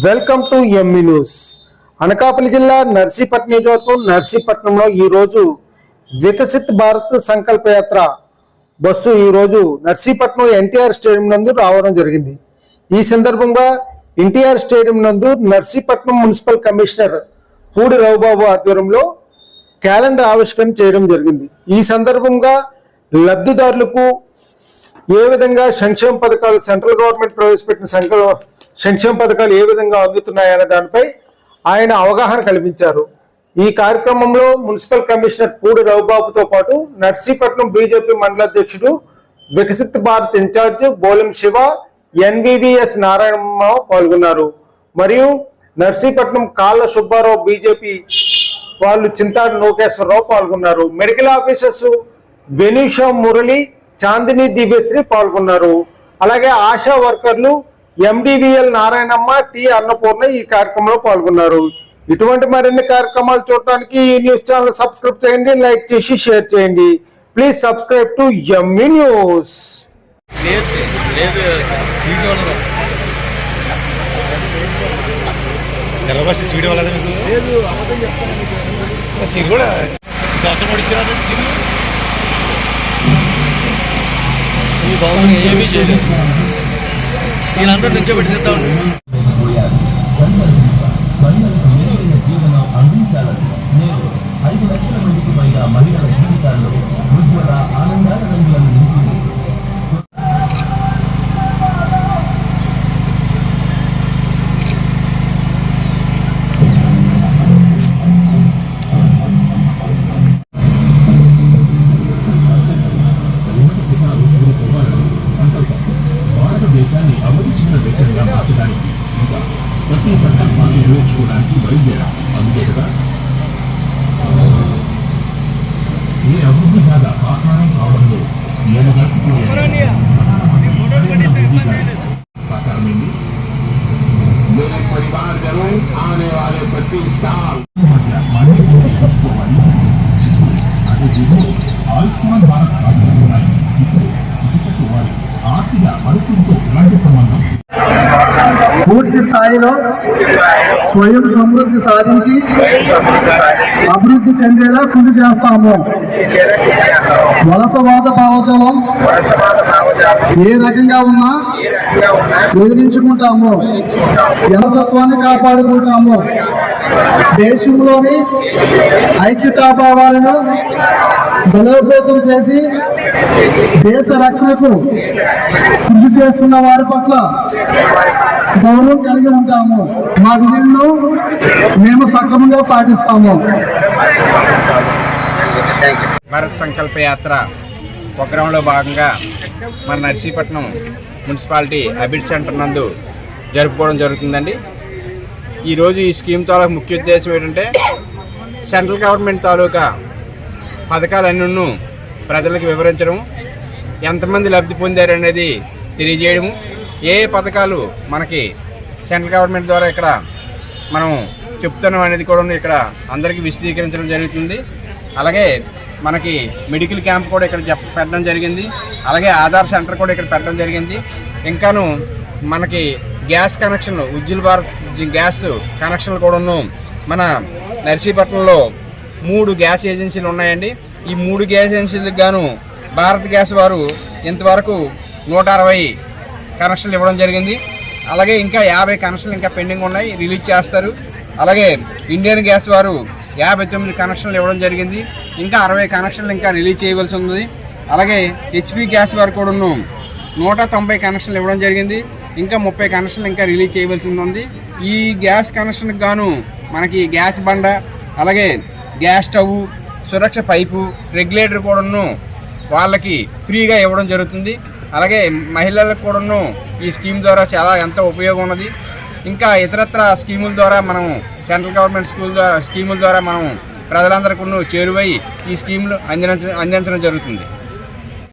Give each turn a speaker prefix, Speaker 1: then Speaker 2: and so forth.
Speaker 1: Welcome to ME news. Anakapalli జిల్లా నర్సీపట్నం నియోజకవర్గం నర్సీపట్నంలో ఈరోజు వికసిత్ భారత్ సంకల్ప యాత్ర బస్సు ఈ రోజు నర్సీపట్నం ఎన్టీఆర్ స్టేడియం నందు రావడం జరిగింది. ఈ సందర్భంగా ఎన్టీఆర్ స్టేడియం నందు నర్సీపట్నం మున్సిపల్ కమిషనర్ పూడి రావుబాబు ఆధ్వర్యంలో క్యాలెండర్ ఆవిష్కరణ చేయడం జరిగింది. ఈ సందర్భంగా లబ్ధిదారులకు ఏ విధంగా సంక్షేమ పథకాలు సెంట్రల్ గవర్నమెంట్ ప్రవేశపెట్టిన సంకల్ప సంక్షేమ పథకాలు ఏ విధంగా అందుతున్నాయనే దానిపై ఆయన అవగాహన కల్పించారు. ఈ కార్యక్రమంలో మున్సిపల్ కమిషనర్ పూడి రవిబాబుతో పాటు నర్సీపట్నం బీజేపీ మండలాధ్యక్షుడు వికసిత్ భారత్ ఇన్ఛార్జ్ బోలం శివ ఎన్వివిఎస్ నారాయణమ్మ పాల్గొన్నారు. మరియు నర్సీపట్నం కాళ్ళ సుబ్బారావు బీజేపీ వాళ్ళు చింతాడు లోకేశ్వరరావు పాల్గొన్నారు. మెడికల్ ఆఫీసర్స్ వెనీషా మురళి చాందిని దివ్యశ్రీ పాల్గొన్నారు. అలాగే ఆశా వర్కర్లు ఎండివిఎల్ నారాయణమ్మ టి అన్నపూర్ణ ఈ కార్యక్రమంలో పాల్గొన్నారు. ఇటువంటి మరిన్ని కార్యక్రమాలు చూడటానికి ఈ న్యూస్ ఛానల్ సబ్స్క్రైబ్ చేయండి లైక్ చేసి షేర్ చేయండి. Please subscribe to ME news
Speaker 2: లేదు కూడా సంవత్సరం
Speaker 3: ఈ బాబుని ఏమీ చేయలేదు. వీళ్ళందరూ నుంచో పెట్టి ఉండి
Speaker 4: ఐదు లక్షల మందికి పైగా మహిళల జీవితాల్లో ఉజ్వల ఆనందాల రంగులను నింపింది. ಗುಣಾಗಿ ವೈದ್ಯರ ಅಂಬೇಡ್ಕರ್ ಈ ಅಭಿವೃದ್ಧಿಯಾದ ಪಾತಾಯಿ ಅವರನ್ನು साकार मिली मेरे परिवार जनों आने वाले प्रति साल आयुष्मान भारत आर्थिक मरकुंटो
Speaker 5: పూర్తి స్థాయిలో స్వయం సమృద్ధి సాధించి అభివృద్ధి చెందేలా కృషి చేస్తాము. వలసవాద భావజాలం ఏ రకంగా ఉన్నా ఎదిరించుకుంటాము జనసత్వాన్ని కాపాడుకుంటాము. దేశంలోని ఐక్యతాభావాలను బలోపేతం చేసి దేశ రక్షణకు కృషి చేస్తున్న వారి పట్ల గౌరవం కలిగి ఉంటాము. మా విధులను మేము సక్రమంగా పాటిస్తాము.
Speaker 6: భారత్ సంకల్ప యాత్ర ప్రోగ్రాంలో భాగంగా మన నర్సీపట్నం మున్సిపాలిటీ అబిడ్ సెంటర్ నందు జరుపుకోవడం జరుగుతుందండి. ఈరోజు ఈ స్కీమ్ తాలూకు ముఖ్య ఉద్దేశం ఏంటంటే సెంట్రల్ గవర్నమెంట్ తాలూకా పథకాలన్నీ ప్రజలకు వివరించడం ఎంతమంది లబ్ధి పొందారనేది తెలియజేయడము ఏ పథకాలు మనకి సెంట్రల్ గవర్నమెంట్ ద్వారా ఇక్కడ మనం చెప్తున్నాం అనేది కూడా ఇక్కడ అందరికీ విశదీకరించడం జరుగుతుంది. అలాగే మనకి మెడికల్ క్యాంప్ కూడా ఇక్కడ పెట్టడం జరిగింది. అలాగే ఆధార్ సెంటర్ కూడా ఇక్కడ పెట్టడం జరిగింది. ఇంకాను మనకి గ్యాస్ కనెక్షన్లు ఉజ్జుల్ భారత్ గ్యాస్ కనెక్షన్లు కూడాను మన నర్సీపట్నంలో మూడు గ్యాస్ ఏజెన్సీలు ఉన్నాయండి. ఈ మూడు గ్యాస్ ఏజెన్సీలకు గాను భారత్ గ్యాస్ వారు ఇంతవరకు నూట అరవై కనెక్షన్లు ఇవ్వడం జరిగింది. అలాగే ఇంకా యాభై కనెక్షన్లు ఇంకా పెండింగ్ ఉన్నాయి. రిలీజ్ చేస్తారు. అలాగే ఇండియన్ గ్యాస్ వారు యాభై తొమ్మిది కనెక్షన్లు ఇవ్వడం జరిగింది. ఇంకా అరవై కనెక్షన్లు ఇంకా రిలీజ్ చేయవలసి ఉంది. అలాగే హెచ్పి గ్యాస్ వారు కూడా నూట తొంభై కనెక్షన్లు ఇవ్వడం జరిగింది. ఇంకా ముప్పై కనెక్షన్లు ఇంకా రిలీజ్ చేయవలసి ఉంది. ఈ గ్యాస్ కనెక్షన్కి గాను మనకి గ్యాస్ బండ అలాగే gas stove Suraksha pipe regulator కూడాను వాళ్ళకి ఫ్రీగా ఇవ్వడం జరుగుతుంది. అలాగే మహిళలకు కూడాను ఈ స్కీమ్ ద్వారా చాలా ఎంతో ఉపయోగం ఉన్నది. ఇంకా ఇతరత్ర స్కీముల ద్వారా మనం సెంట్రల్ గవర్నమెంట్ స్కూల్ ద్వారా స్కీముల ద్వారా మనం ప్రజలందరికీ చేరువై ఈ స్కీములు అందించ అందించడం జరుగుతుంది.